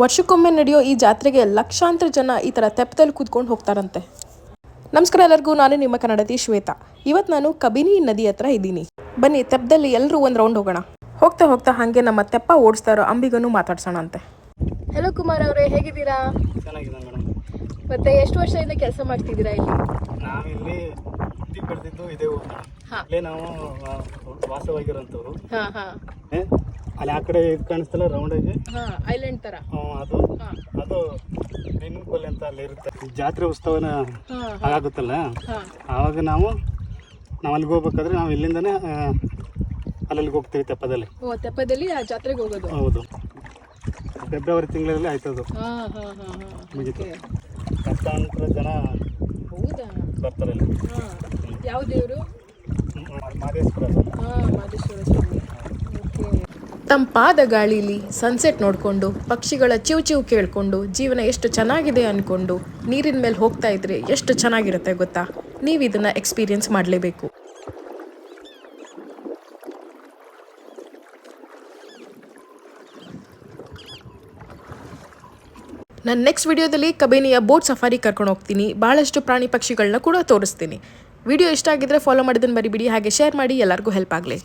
ವರ್ಷಕ್ಕೊಮ್ಮೆ ನಡೆಯೋ ಈ ಜಾತ್ರೆಗೆ ಲಕ್ಷಾಂತರ ಜನ ಈ ಥರ ತೆಪ್ಪದಲ್ಲಿ ಕೂತ್ಕೊಂಡು ಹೋಗ್ತಾರಂತೆ. ನಮಸ್ಕಾರ ಎಲ್ಲರಿಗೂ ನಾನು ನಿಮ್ಮ ಕನ್ನಡತಿ ಶ್ವೇತಾ. ಇವತ್ತು ನಾನು ಕಬಿನಿ ನದಿ ಹತ್ರ ಇದ್ದೀನಿ. ಬನ್ನಿ ತೆಪ್ಪದಲ್ಲಿ ಎಲ್ಲರೂ ಒಂದು ರೌಂಡ್ ಹೋಗೋಣ. ಹೋಗ್ತಾ ಹೋಗ್ತಾ ಹಾಗೆ ನಮ್ಮ ತೆಪ್ಪ ಓಡಿಸ್ತಾ ಇರೋ ಅಂಬಿಗನು ಮಾತಾಡ್ಸೋಣ ಅಂತೆ ಹಲೋ ಕುಮಾರ್ ಅವರೇ ಹೇಗಿದ್ದೀರಾ? ಮತ್ತೆ ಎಷ್ಟು ವರ್ಷದಿಂದ ಕೆಲಸ ಮಾಡ್ತಿದ್ದೀರಾ ಇಲ್ಲಿ? ನಾವಿಲ್ಲಿ ಇದೇ ಹಾ. ನಾವು ವಾಸವಾಗಿರೋಂಥವ್ರು. ಅಲ್ಲಿ ಆ ಕಡೆ ಇದು ಕಾಣಿಸ್ತಲ್ಲ ರೌಂಡಾಗಿ ಆಗಿ? ಐಲ್ಯಾಂಡ್ ತರ. ಅದು ಅದು ಬೆನ್ನಿನ ಕೊಲ್ಲಿ ಅಂತ ಅಲ್ಲಿ ಇರುತ್ತೆ. ಜಾತ್ರೆ ಉತ್ಸವನ ಆಗುತ್ತಲ್ಲ ಆವಾಗ ನಾವು ನಾವು ಅಲ್ಲಿಗೆ ಹೋಗ್ಬೇಕಾದ್ರೆ ನಾವು ಇಲ್ಲಿಂದನೇ ಅಲ್ಲಿ ಅಲ್ಲಲ್ಲಿಗೆ ಹೋಗ್ತೀವಿ ತೆಪ್ಪದಲ್ಲಿ. ಓ ತೆಪ್ಪದಲ್ಲಿ ಆ ಜಾತ್ರೆಗೆ ಹೋಗೋದು? ಹೌದು. ಫೆಬ್ರವರಿ ತಿಂಗಳಲ್ಲಿ ಆಯ್ತದು. ಮುಗಿತು. ಲಕ್ಷಾಂತರ ಜನ ಹೌದಾ? ಬರ್ತಾರೆ ಯಾವ ದೇವರು? ಮಹದೇಶ್ವರ ಮಾದೇಶ್ವರ ಹಾ ಮಾದೇಶ್ವರ ಸ್ವಾಮಿ. ತಂಪಾದ ಗಾಳಿಲಿ ಸನ್ಸೆಟ್ ನೋಡಿಕೊಂಡು, ಪಕ್ಷಿಗಳ ಚಿವು ಚಿವು ಕೇಳಿಕೊಂಡು, ಜೀವನ ಎಷ್ಟು ಚೆನ್ನಾಗಿದೆ ಅಂದ್ಕೊಂಡು ನೀರಿನ ಮೇಲೆ ಹೋಗ್ತಾ ಇದ್ರೆ ಎಷ್ಟು ಚೆನ್ನಾಗಿರುತ್ತೆ ಗೊತ್ತಾ? ನೀವು ಇದನ್ನು ಎಕ್ಸ್ಪೀರಿಯನ್ಸ್ ಮಾಡಲೇಬೇಕು. ನಾನು ನೆಕ್ಸ್ಟ್ ವಿಡಿಯೋದಲ್ಲಿ ಕಬೇನಿಯ ಬೋಟ್ ಸಫಾರಿ ಕರ್ಕೊಂಡು ಹೋಗ್ತೀನಿ. ಭಾಳಷ್ಟು ಪ್ರಾಣಿ ಪಕ್ಷಿಗಳನ್ನ ಕೂಡ ತೋರಿಸ್ತೀನಿ. ವಿಡಿಯೋ ಇಷ್ಟ ಆಗಿದ್ರೆ ಫಾಲೋ ಮಾಡೋದನ್ನು ಮರಿಬಿಡಿ, ಹಾಗೆ ಶೇರ್ ಮಾಡಿ, ಎಲ್ಲರಿಗೂ ಹೆಲ್ಪ್ ಆಗಲಿ.